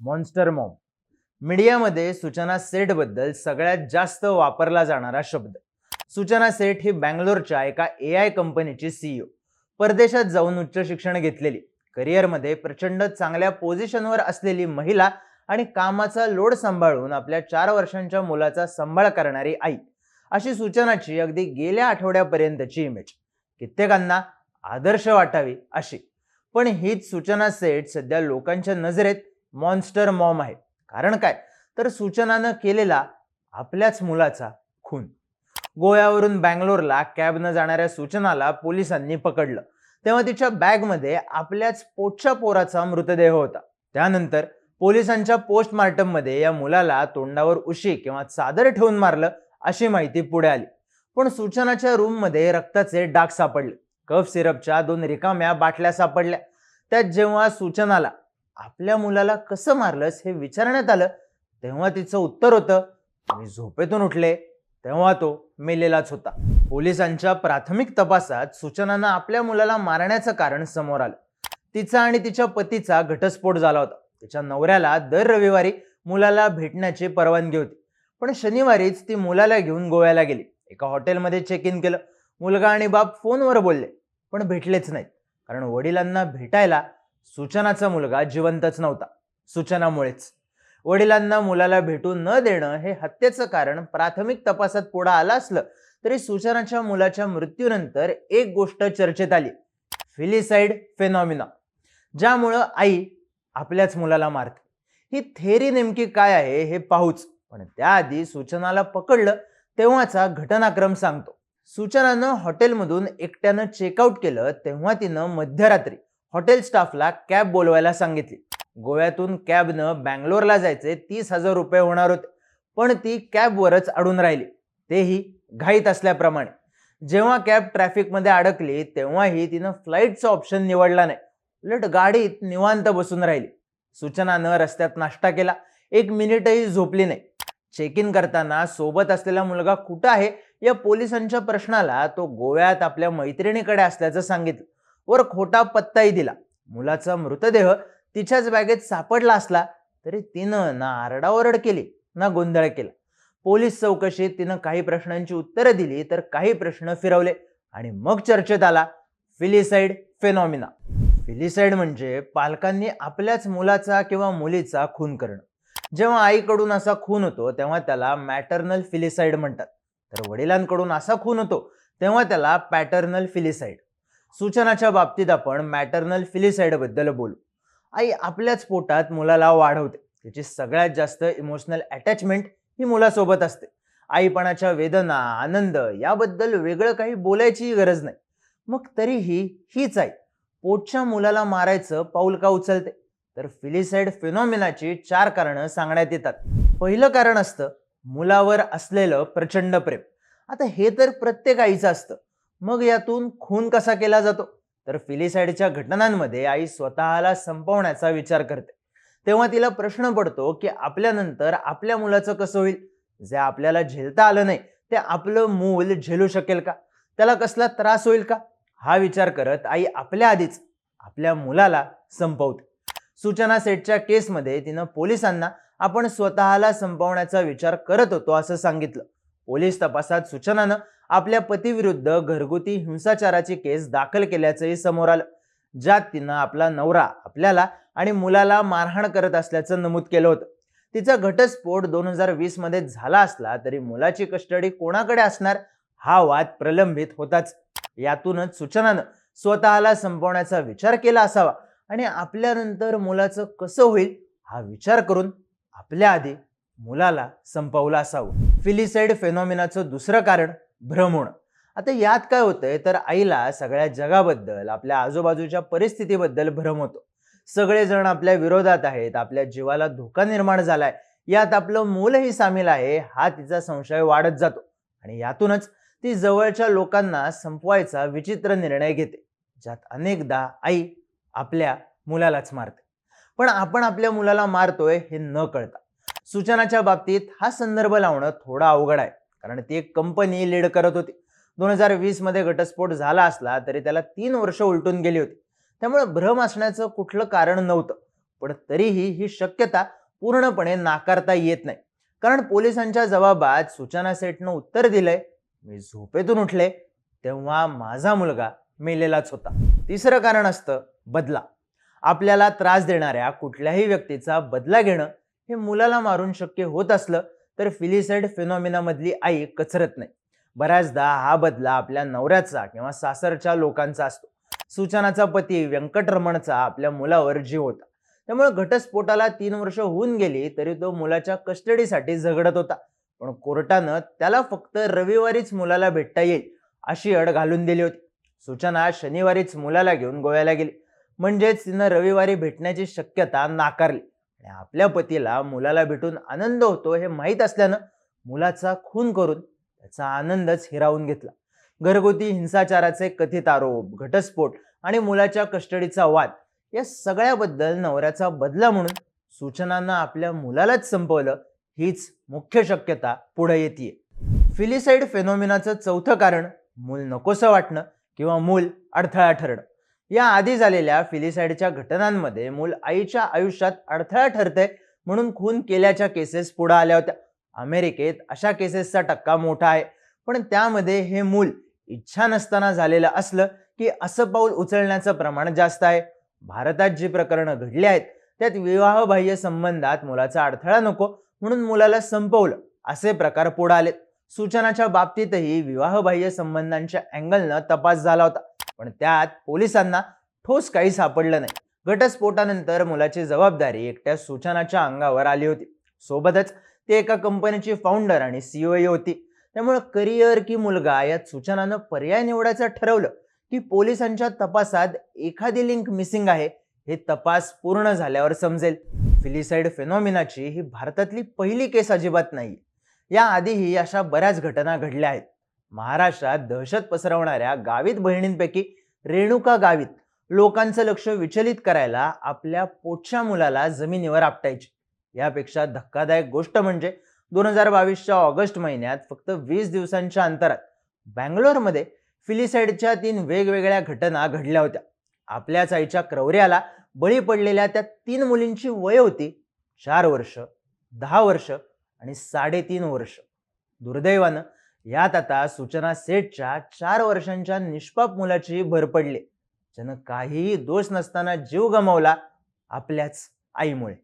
Monster Maugham मीडियामध्ये सूचना सेटबद्दल सगळ्यात जास्त वापरला जाणारा शब्द. सूचना सेठ ही बँगलोरच्या एका ए आय कंपनीची सीईओ परदेशात जाऊन उच्च शिक्षण घेतलेली. करिअरमध्ये प्रचंड चांगल्या पोझिशनवर असलेली महिला आणि कामाचा लोड सांभाळून आपल्या चार वर्षांच्या मुलाचा सांभाळ करणारी आई. अशी सूचनाची अगदी गेल्या आठवड्यापर्यंतची इमेज कित्येकांना आदर्श वाटावी अशी. पण हीच सूचना सेट सध्या लोकांच्या नजरेत मॉन्स्टर मॉम आहे कारण काय? तर सूचनानं केलेला आपल्याच मुलाचा खून. गोव्यावरून बँगलोरला कॅबनं जाणाऱ्या सूचनाला पोलिसांनी पकडलं. तेव्हा तिच्या बॅगमध्ये आपल्याच पोटच्या पोराचा मृतदेह होता. त्यानंतर पोलिसांच्या पोस्टमार्टममध्ये या मुलाला तोंडावर उशी किंवा चादर ठेवून मारलं अशी माहिती पुढे आली. पण सूचनाच्या रूममध्ये रक्ताचे डाग सापडले. कफ सिरपच्या दोन रिकाम्या बाटल्या सापडल्या. त्यात जेव्हा सूचनाला आपल्या मुलाला कसं मारलंस हे विचारण्यात आलं. तेव्हा तिचं उत्तर होतं मी झोपेतून उठले. तेव्हा तो मेलेलाच होता. पोलिसांच्या प्राथमिक तपासात सूचनांना आपल्या मुलाला मारण्याचं कारण समोर आलं. तिचा आणि तिच्या पतीचा घटस्फोट झाला होता. तिच्या नवऱ्याला दर रविवारी मुलाला भेटण्याची परवानगी होती. पण शनिवारीच ती मुलाला घेऊन गोव्याला गेली. एका हॉटेलमध्ये चेक इन केलं. मुलगा आणि बाप फोनवर बोलले पण भेटलेच नाहीत. कारण वडिलांना भेटायला सूचनाचा मुलगा जिवंतच नव्हता. सूचनामुळेच. वडिलांना मुलाला भेटू न देणं हे हत्येचं कारण प्राथमिक तपासात पुढे आलं असलं तरी सूचनाच्या मुलाच्या मृत्यूनंतर एक गोष्ट चर्चेत आली. Filicide phenomena. ज्यामुळं आई आपल्याच मुलाला मारते. ही थेरी नेमकी काय आहे हे पाहूच. पण त्याआधी सूचनाला पकडलं तेव्हाचा घटनाक्रम सांगतो. सूचनानं हॉटेलमधून एकट्यानं चेकआउट केलं तेव्हा तिनं मध्यरात्री हॉटेल स्टाफला कॅब बोलवायला सांगितली. गोव्यातून कॅबनं बँगलोरला जायचे तीस हजार रुपये होणार होते. पण ती कॅबवरच अडून राहिली. तेही घाईत असल्याप्रमाणे. जेव्हा कॅब ट्रॅफिकमध्ये अडकली तेव्हाही तिनं फ्लाईटचा ऑप्शन निवडला नाही. उलट गाडीत निवांत बसून राहिली. सूचनानं रस्त्यात नाश्ता केला. एक मिनिटही झोपली नाही. चेक इन करताना सोबत असलेला मुलगा कुठं आहे या पोलिसांच्या प्रश्नाला तो गोव्यात आपल्या मैत्रिणीकडे असल्याचं सांगितलं. वर खोटा पत्ताही दिला. मुलाचा मृतदेह तिच्याच बॅगेत सापडला असला तरी तिनं ना आरडाओरड केली ना गोंधळ केला. पोलीस चौकशीत तिनं काही प्रश्नांची उत्तरं दिली तर काही प्रश्न फिरवले आणि मग चर्चेत आला फिलिसाइड फेनॉमिना. फिलिसाइड म्हणजे पालकांनी आपल्याच मुलाचा किंवा मुलीचा खून करणं. जेव्हा आईकडून असा खून होतो तेव्हा त्याला मॅटर्नल फिलिसाइड म्हणतात. तर वडिलांकडून असा खून होतो तेव्हा त्याला पॅटर्नल फिलिसाइड. सूचनाच्या बाबतीत आपण मॅटर्नल फिलिसाईडबद्दल बोलू. आई आपल्याच पोटात मुलाला वाढवते तिची सगळ्यात जास्त इमोशनल अटॅचमेंट ही मुलासोबत असते. आईपणाच्या वेदना आनंद याबद्दल वेगळं काही बोलायची गरज नाही. मग तरीही हीच आई पोटच्या मुलाला मारायचं पाऊल का उचलते? तर फिलिसाईड फिनॉमिनाची चार कारणं सांगण्यात येतात. पहिलं कारण असतं मुलावर असलेलं प्रचंड प्रेम. आता हे तर प्रत्येक आईचं असतं. मग यातून खून कसा केला जातो? तर फिलिसाईडच्या घटनांमध्ये आई स्वतःला संपवण्याचा विचार करते. तेव्हा तिला प्रश्न पडतो की आपल्यानंतर आपल्या मुलाचं कसं होईल? जे आपल्याला झेलता आलं नाही ते आपलं मूल झेलू शकेल का? त्याला कसला त्रास होईल का? हा विचार करत आई आपल्या आधीच आपल्या मुलाला संपवते. सूचना सेटच्या केसमध्ये तिनं पोलिसांना आपण स्वतःला संपवण्याचा विचार करत होतो असं सांगितलं. पोलीस तपासात सूचनानं आपल्या पतीविरुद्ध घरगुती हिंसाचाराची केस दाखल केल्याचंही समोर आलं. ज्यात तिनं आपला नवरा आपल्याला आणि मुलाला मारहाण करत असल्याचं नमूद केलं होतं. तिचा घटस्फोट दोन हजार वीसमध्ये झाला असला तरी मुलाची कस्टडी कोणाकडे असणार? हा वाद प्रलंबित होताच. यातूनच सूचनानं स्वतःला संपवण्याचा विचार केला असावा आणि आपल्यानंतर मुलाचं कसं होईल हा विचार करून आपल्या आधी मुलाला संपवलं असावं. फिलिसाइड फेनॉमिनाचं दुसरं कारण भ्रम होणं. आता यात काय होतंय? तर आईला सगळ्या जगाबद्दल आपल्या आजूबाजूच्या परिस्थितीबद्दल भ्रम होतो. सगळेजण आपल्या विरोधात आहेत आपल्या जीवाला धोका निर्माण झालाय. यात आपलं मूलही सामील आहे हा तिचा संशय वाढत जातो. आणि यातूनच ती जवळच्या लोकांना संपवायचा विचित्र निर्णय घेते ज्यात अनेकदा आई आपल्या मुलालाच मारते. पण आपण आपल्या मुलाला मारतोय हे न कळता. सूचनाच्या बाबतीत हा संदर्भ लावणं थोडा अवघड आहे. कारण ती एक कंपनी लीड करत होती. दोन हजार वीसमध्ये घटस्फोट झाला असला तरी त्याला तीन वर्ष उलटून गेली होती. त्यामुळे भ्रम असण्याचं कुठलं कारण नव्हतं. पण तरीही ही शक्यता पूर्णपणे नाकारता येत नाही. कारण पोलिसांच्या जबाबात सूचना सेटनं उत्तर दिलंय मी झोपेतून उठले तेव्हा माझा मुलगा मेलेलाच होता. तिसरं कारण असतं बदला. आपल्याला त्रास देणाऱ्या कुठल्याही व्यक्तीचा बदला घेणं हे मुलाला मारून शक्य होत असलं तर फिलिसाइड फिनॉमिनामधली आई कचरत नाही. बऱ्याचदा हा बदला आपल्या नवऱ्याचा किंवा सासरच्या लोकांचा असतो. सूचनाचा पती व्यंकटरमणचा आपल्या मुलावर जीव होता. त्यामुळे घटस्फोटाला तीन वर्ष होऊन गेली तरी तो मुलाच्या कस्टडीसाठी झगडत होता. पण कोर्टानं त्याला फक्त रविवारीच मुलाला भेटता येईल अशी अड घालून दिली होती. सूचना शनिवारीच मुलाला घेऊन गोव्याला गेली. म्हणजेच तिनं रविवारी भेटण्याची शक्यता नाकारली. आणि आपल्या पतीला मुलाला भेटून आनंद होतो हे माहीत असल्यानं मुलाचा खून करून त्याचा आनंदच हिरावून घेतला. घरगुती हिंसाचाराचे कथित आरोप घटस्फोट आणि मुलाच्या कस्टडीचा वाद या सगळ्याबद्दल नवऱ्याचा बदला म्हणून सूचनांना आपल्या मुलालाच संपवलं हीच मुख्य शक्यता पुढे येते फिलिसाइड फेनॉमिनाचं चौथं कारण मूल नकोसं वाटणं किंवा मूल अडथळा ठरणं. या आधी झालेल्या फिलिसाईडच्या घटनांमध्ये मूल आईच्या आयुष्यात अडथळा ठरते म्हणून खून केल्याच्या केसेस पुढे आल्या होत्या. अमेरिकेत अशा केसेसचा टक्का मोठा आहे. पण त्यामध्ये हे मूल इच्छा नसताना झालेलं असलं की असं पाऊल उचलण्याचं प्रमाण जास्त आहे. भारतात जी प्रकरणं घडली आहेत त्यात विवाहबाह्य संबंधात मुलाचा अडथळा नको म्हणून मुलाला संपवलं असे प्रकार पुढे आलेत. सूचनाच्या बाबतीतही विवाहबाह्य संबंधांच्या अँगलनं तपास झाला होता. पण त्यात पोलिसांना ठोस काही सापडलं नाही. घटस्फोटानंतर मुलाची जबाबदारी एकट्या सूचनाच्या अंगावर आली होती. सोबतच ती एका कंपनीची फाउंडर आणि सीओई होती. त्यामुळे करिअर की मुलगा यात सूचनानं पर्याय निवडायचं ठरवलं की पोलिसांच्या तपासात एखादी लिंक मिसिंग आहे हे तपास पूर्ण झाल्यावर समजेल. फिलिसाइड फेनॉमिनाची ही भारतातली पहिली केस अजिबात नाही. याआधीही अशा बऱ्याच घटना घडल्या आहेत. महाराष्ट्रात दहशत पसरवणाऱ्या गावित बहिणींपैकी रेणुका गावित लोकांचं लक्ष विचलित करायला आपल्या पोटच्या मुलाला जमिनीवर आपटायची. यापेक्षा धक्कादायक गोष्ट म्हणजे दोन हजार बावीसच्या ऑगस्ट महिन्यात फक्त वीस दिवसांच्या अंतरात बँगलोरमध्ये फिलिसाईडच्या तीन वेगवेगळ्या घटना घडल्या होत्या. आपल्याच आईच्या क्रौर्याला बळी पडलेल्या त्या तीन मुलींची वय होती चार वर्ष दहा वर्ष आणि साडेतीन वर्ष. दुर्दैवानं यात आता सूचना सेटच्या चार वर्षांच्या निष्पाप मुलाची भर पडली. ज्यानं काहीही दोष नसताना जीव गमावला आपल्याच आईमुळे.